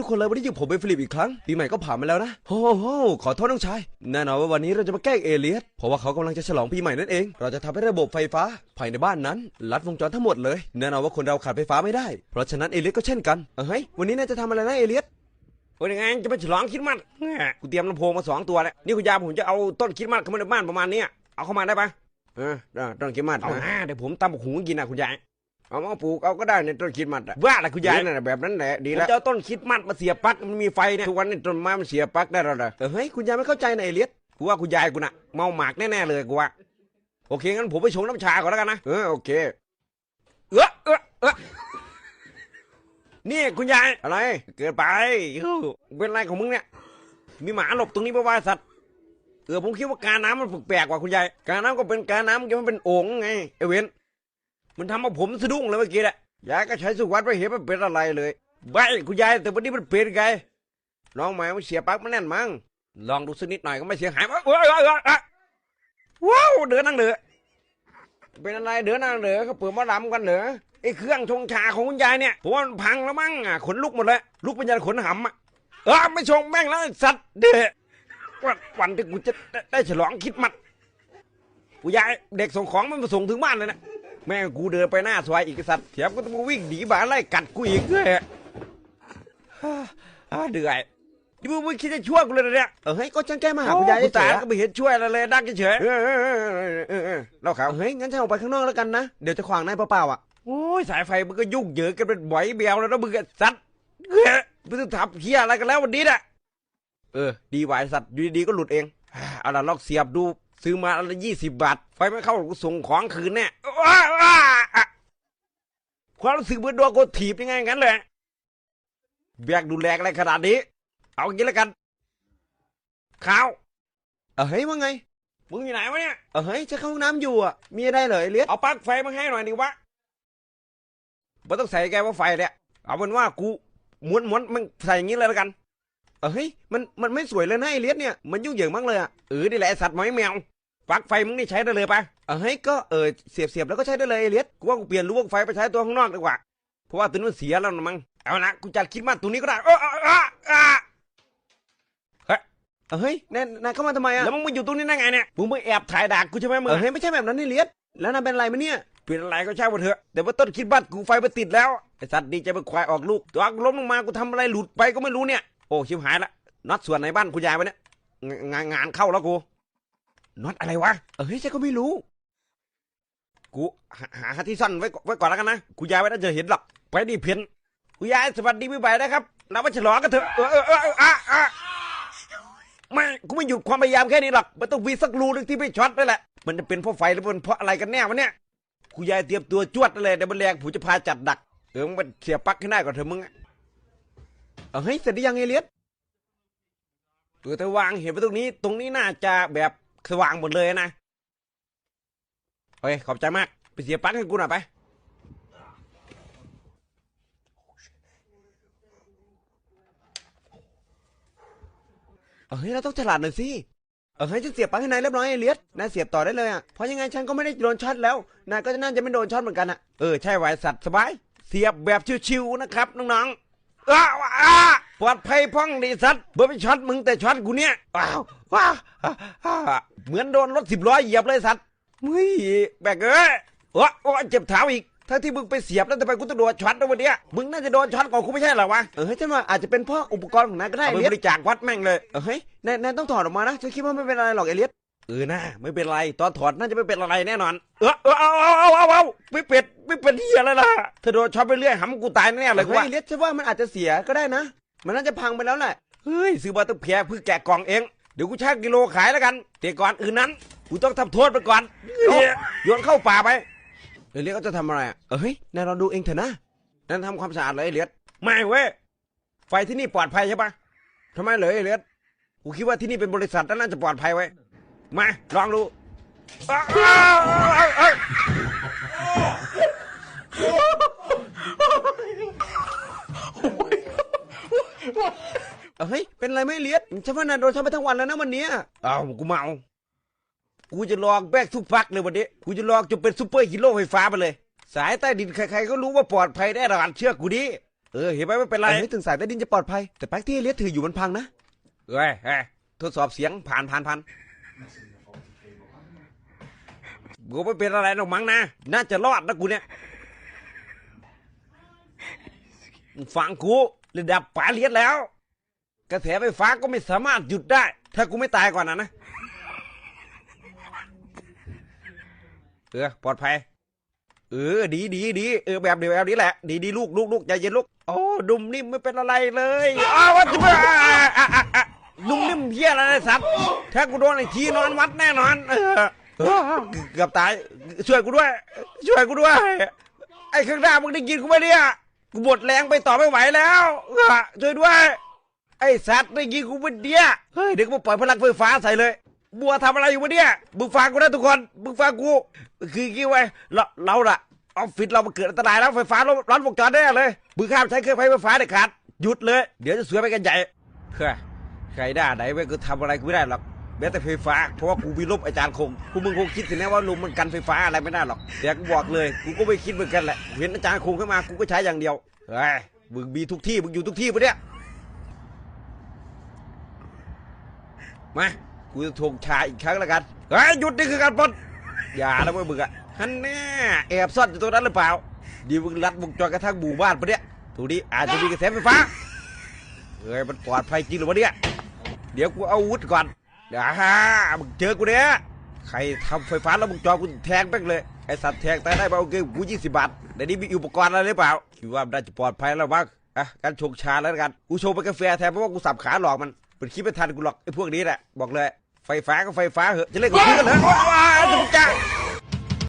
ทุกคนเลยวันนี้อยู่ผมเป็นฟิลิปอีกครั้งปีใหม่ก็ผ่านมาแล้วนะโอ้โหขอโทษน้องชายแน่นอนว่าวันนี้เราจะมาแกล้งเอเลียสเพราะว่าเขากำลังจะฉลองปีใหม่นั่นเอง เราจะทำให้ระบบไฟฟ้าภายในบ้านนั้น ลัดวงจรทั้งหมดเลยแน่นอนว่าคนเราขาดไฟฟ้าไม่ได้ เพราะฉะนั้นเอเลียสก็เช่นกันเอ้ยวันนี้นายจะทำอะไรนะเอเลียสโอ้ยงไงจะไปฉลองคิดมัดแหม่กูเตรียมลำโพงมาสองตัวแล้วนี่คุณยาผมจะเอาต้นคิดมัดเข้ามาในบ้านประมาณนี้เอาเข้ามาได้ปะเออได้ต้นคิดมัดเอาหน้าเดี๋ยวผมตำบักหุงกินนะคุณยาย เอามาปลูกเอาก็ได้ในต้นคริดมัดอะว่าแหละคุณยายนั่นแหละแบบนั้นแหละดีแล้วจะเอาต้นคริดมัดมาเสียบปลั๊กมันมีไฟเนี่ยทุกวันนี้ต้นไม้มันเสียบปลั๊กได้แล้วเหรอเออเฮ้ยคุณยายไม่เข้าใจนะเอเลียสกูว่าคุณยายกูน่ะเมาหมากแน่ๆเลยกูว่าโอเคงั้นผมไปชงน้ำชาก่อนแล้วกันนะเออโอเคเออเออเออนี่คุณยายอะไร เกิดไปฮู้เป็นไรของมึงเนี่ย มีหมาหลบตรงนี้เพราะว่าสัตว์เออผมคิดว่าการน้ำมันแปลกๆกว่าคุณยายการน้ำก็เป็นการน้ำมันเป็นโอ่งไงไอเวน มันทำให้ผมสะดุ้งเลยเมื่อกี้แหละยายก็ใช้สุวัสดิ์ไปเห็นมันเป็นอะไรเลยใบคุณยายแต่วันนี้มันเป็นไงน้องหมามันเสียปลั๊กมันแน่นมั้งลองดูสักนิดหน่อยก็ไม่เสียหายมั้งเอ้ยเอ้ยเอ้ยเอ้ยว้าวเดินนั่งเดือเป็นอะไรเดินนั่งเดือเขาเปิดมาดำกันเหรอไอ้เครื่องชงชาของคุณยายเนี่ยผมว่ามันพังแล้วมั้งอะขนลุกหมดเลยลุกเป็นยันขนหำอะเออไม่ชงแม่งแล้วสัตว์เด้วันวันที่กูจะได้ฉลองคิดมัดกูยายเด็กส่งของมันมาส่งถึงบ้านเลยนะ แม่งกูเดินไปหน้าซอยอีกไอ้สัตว์แถมก็ต้องมาวิ่งหนีบ้าไล่กัดกูอีกเลยอะฮ่าอ่าเดือยนี่มึงไม่คิดจะช่วยกูเลยนะเนี่ยเออเฮ้ยก็ฉันแก้มาหาคุณยายกูเฉตายยก็ไม่เห็นช่วยอะไรเลยดักเฉยๆเออเออเออเออเออเออเล่าๆข่าวเออเฮ้ยงั้นฉันออกไปข้างนอกแล้วกันนะเดี๋ยวจะขวางนายเปล่าๆอะโอ้ยสายไฟมันก็ยุ่งเหยิงกันเป็นบ่อยเบียวแล้วนะมึงอะสัตว์เฮ้ยไม่ต้องทำเฮียอะไรกันแล้ววันนี้น่ะเออ ดีวายสัตว์อยู่ดีๆก็หลุดเองอ่าเอาล่ะลองเสียบดู ซื้อมาอันละยี่สิบบาท ไฟไม่เข้ากูส่งของคืนแน่ว้าวว้าวอะความรู้สึกเหมือนโดนกูถีบยังไงงั้นเลยแบกดูแลอะไรขนาดนี้ เอางี้แล้วกันข้าวเออเฮ้ยว่าไง มึงอยู่ไหนวะเนี่ย เออเฮ้ยจะเข้าห้องน้ำอยู่อะ มีอะไรเหรอเอเลียสเอาปลั๊กไฟมาให้หน่อยดิวะไม่ต้องใส่แกว่าไฟเนี่ย เอาเป็นว่ากูม้วนม้วนมันใส่อย่างนี้เลยแล้วกัน เออเฮ้ยมันมันไม่สวยเลยนะเอเลียสเนี่ยมันยุ่งเหยิงมากเลยอะเออนี่แหละไอ้สัตว์หมอยแมวปลั๊กไฟมึงนี่ใช้ได้เลยปะเออเฮ้ยก็เออเสียบเสียบแล้วก็ใช้ได้เลยเอเลียสกูว่ากูเปลี่ยนลูกไฟไปใช้ตัวข้างนอกดีกว่าเพราะว่าตัวนี้มันเสียแล้วนะมั้งเอาละกูจัดคิดมาตัวนี้ก็ได้เออเออเออเออเออเฮ้ยนายนายเข้ามาทำไมอะแล้วมึงมาอยู่ตรงนี้ได้ไงเนี่ยมึงไปแอบถ่ายดักกูใช่ไหมมึงเออเฮ้ยไม่ใช่แบบนั้นเอเลียสแล้วนายเป็นอะไรมาเนี่ยเป็นอะไรก็ช่างมันเถอะแต่ว่าต้นคิดบ้านกูไฟไปติดแล้วไอ้สัตว์ดีใจไปควายออกลูกตัวกูล้มลงมากูทำอะไรหลุดไปก็ไม่รู้เนี่ย โอ้ชิบหายละน็อตส่วนไหนบ้านคุณยายวะเนี่ยงานงานเข้าแล้วกูน็อตอะไรวะเฮ้ยฉันก็ไม่รู้ กูหาหาที่ซ่อนไว้นไว้ก่อนแล้วกันนะกูยายไว้น่าจะเห็นหรอกไปดิเพี้ยนกูยายสวัสดีปีใหม่นะครับเรามาฉลองกันเถอะเออเออเออเอออะอะไม่กูไม่หยุดความพยายามแค่นี้หรอกมันต้องมีสักรูนึงที่ไม่ช็อตนั่นแหละมันจะเป็นเพราะไฟหรือเป็นเพราะอะไรกันแน่วะเนี่ยกูยายเตรียมตัวจวดเลยเดี๋ยวมันแรงผมจะพาจัดดักเออมึงไปเสียปลั๊กให้ได้าก่อนเถอะมึง เออเฮ้ยเสร็จหรือยังเอเลียสเออต่วางเห็นไปตรงนี้ ตรงนี้น่าจะแบบสว่างหมดเลยนะโอเคขอบใจมากไปเสียปั๊กให้กูหน่อยไปเออเฮ้ยเราต้องฉลาดหน่อยสิเออเฮ้ยฉันเสียบปลั๊กให้นายเรียบร้อยเอเลียสนายเสียบต่อได้เลยอะ เพราะยังไงฉันก็ไม่ได้โดนช็อตแล้ว นายก็น่าจะไม่โดนช็อตเหมือนกันอะ เออใช่ไวสัตว์สบาย เสียบแบบชิวๆนะครับน้องๆ อ้าวอ้าวปลอดภัยพ้องดีสัตว์เบอร์ไปช็อตมึงแต่ช็อตกูเนี่ยอ้าวว้าวอ่าอ่าเหมือนโดนรถสิบล้อเหยียบเลยสัตว์มึยแบกเอ้ยโอ้โอ้เจ็บเท้าอีกทั้งที่มึงไปเสียบแล้วทำไมกูต้องโดนช็อตด้วยวันเนี้ยมึงน่าจะโดนช็อตก่อนกูไม่ใช่เหรอวะเออเฮ้ยฉันว่าอาจจะเป็นเพราะอุปกรณ์ของนายก็ได้เอาเอไปเลียบสริจาควัดแม่งเลยเออเฮ้ยนายนายต้องถอดออกมานะฉันคิดว่าไม่เป็นอะไรหรอกเอเลียส เออนะไม่เป็นไร ตอนถอดน่าจะไม่เป็นอะไรแน่นอน เออเออเอาเอาเอาเอาเอาไม่เป็ดไม่เป็นที่อะไรล่ะถ้าโดนช็อตไปเรื่อยหำกูตายแน่เลยกูเฮ้ยว่าเอเลียสฉันว่ามันอาจจะเสียก็ได้นะ มันน่าจะพังไปแล้วแหละ เฮ้ยซื้อมาตั้งแพงเพื่อแกะกล่องเองเดี๋ยวกูชั่งกิโลขายแล้วกันแต่ก่อนอื่นนั้นกูต้องทำโทษไปก่อนเฮ้ยโยนเข้าป่าไปเอเลียสก็จะทำอะไรอะเออเฮ้ยนายลองดูเองเถอะนะนั่นทำความสะอาดเลยไอ้เลียดไม่เว้ยไฟที่นี่ปลอดภัยใช่ปะทำไมเลยไอ้เลียดกูคิดว่าที่นี่เป็นบริษัทแล้วน่าจะปลอดภัยไว้ย มาลองดูอ้าวอ้าวอ้าวอ้าวเออเฮ้ย เป็นอะไรไหมเอเลียสฉันว่านายโดนช็อตไปทั้งวันแล้วนะวันเนี้ยอ้าวกูเมา กูจะลองแบกทุกพักเลยวันนี้ กูจะลองจนเป็นซูเปอร์ฮีโร่ไฟฟ้าไปเลย สายใต้ดินใครๆก็รู้ว่าปลอดภัยแน่นอนเชื่อกูดิ เออ เห็นไหมไม่เป็นไรไอ้นึกถึงสายใต้ดินจะปลอดภัย แต่แป๊กที่เอเลียสถืออยู่มันพังนะเอ้ยเอ้ยทดสอบเสียงผ่านผ่านผ่าน กูไม่เป็นอะไรหรอกมั้งนะ น่าจะรอดนะกูเนี่ย ฟังกูระดับป่าเลียดแล้ว กระแสไฟฟ้าก็ไม่สามารถหยุดได้ ถ้ากูไม่ตายก่อนนะนะ เออ ปลอดภัย เออ ดีดีดีเออ แบบเดียวแบบนี้แหละ ดีดีลูกลูกลูกใจเย็นลูก โอ้ดุมนิ่มไม่เป็นอะไรเลยอ้าววัดจิบะอะ อะอะอะดุมนิ่มเพี้ยอะไรสัตว์ถ้ากูโดนไอ้ทีนอนวัดแน่นอนเออเออเกือบตายช่วยกูด้วย ช่วยกูด้วย ไอ้ข้างหน้ามึงได้ยินกูไหมเนี่ยกูหมดแรงไปต่อไม่ไหวแล้วเออช่วยด้วย ไอ้สัตว์ได้ยินกูเป็นเดียเฮ้ยเดี๋ยวกูมาปล่อยพลังไฟฟ้าใส่เลยบัวทำอะไรอยู่วะเนี่ยมึงฟังกูนะทุกคนมึงฟังกู คือกี้ไว้เราเราล่ะออฟฟิศเรามันเกิดอันตรายแล้วไฟฟ้าเราร้อนวงจรแน่เลยมึงข้ามใช้เครื่องไฟฟ้าเด็ดขาดหยุดเลย เดี๋ยวจะสวยไปกันใหญ่เฮ้ย ใครได้ไหนเว้ยกูทำอะไรกูไม่ได้หรอกแม้แต่ไฟฟ้าเพราะว่ากูมีลบอาจารย์คงกูมึงคงคิดถึงแน่ว่าลมมันกันไฟฟ้าอะไรไม่ได้หรอกเดี๋ยวกูบอกเลยกูก็ไม่คิดเหมือนกันแหละเห็นอาจารย์คงขึ้นมากูก็ใช้อย่างเดียวเฮ้ยมึงมีทุกที่มึงอยู่ทุกที่ปะเนี่ยมากูจะทวงชาอีกครั้งแล้วกันเฮ้ยหยุดนี่คือการปล้นอย่าแล้วเว้ยมึงอะฮันแน่แอบซ่อนอยู่ตรงนั้นหรือเปล่าดีมึงรัดวงจรกระทั่งหมู่บ้านปะเนี่ยถูกดีอาจจะมีกระแสไฟฟ้าเฮ้ยมันปลอดภัยจริงหรือวะเนี่ย เดี๋ยวกูเอาวุธก่อนเดี๋ยวฮ่ามึงเจอกูเนี่ยใครทำไฟฟ้าแล้วมึงจอกูแทงแป๊กเลยไอสัตว์แทงตายได้มาโอเคกูยี่สิบบาทแต่นี่มีอุปกรณ์อะไรหรือเปล่าคิดว่ามันน่าจะปลอดภัยแล้วมั้งอะการชงชาแล้วกันกูชงเป็นกาแฟแทนเพราะว่ากูสับขาหลอกมันมันคิดไม่ทันกูหรอกไอพวกนี้แหละบอกเลย ไฟฟ้าก็ไฟฟ้าเหอะจะเล่นกับกูกันเหรอว้าวจะมึงจ้า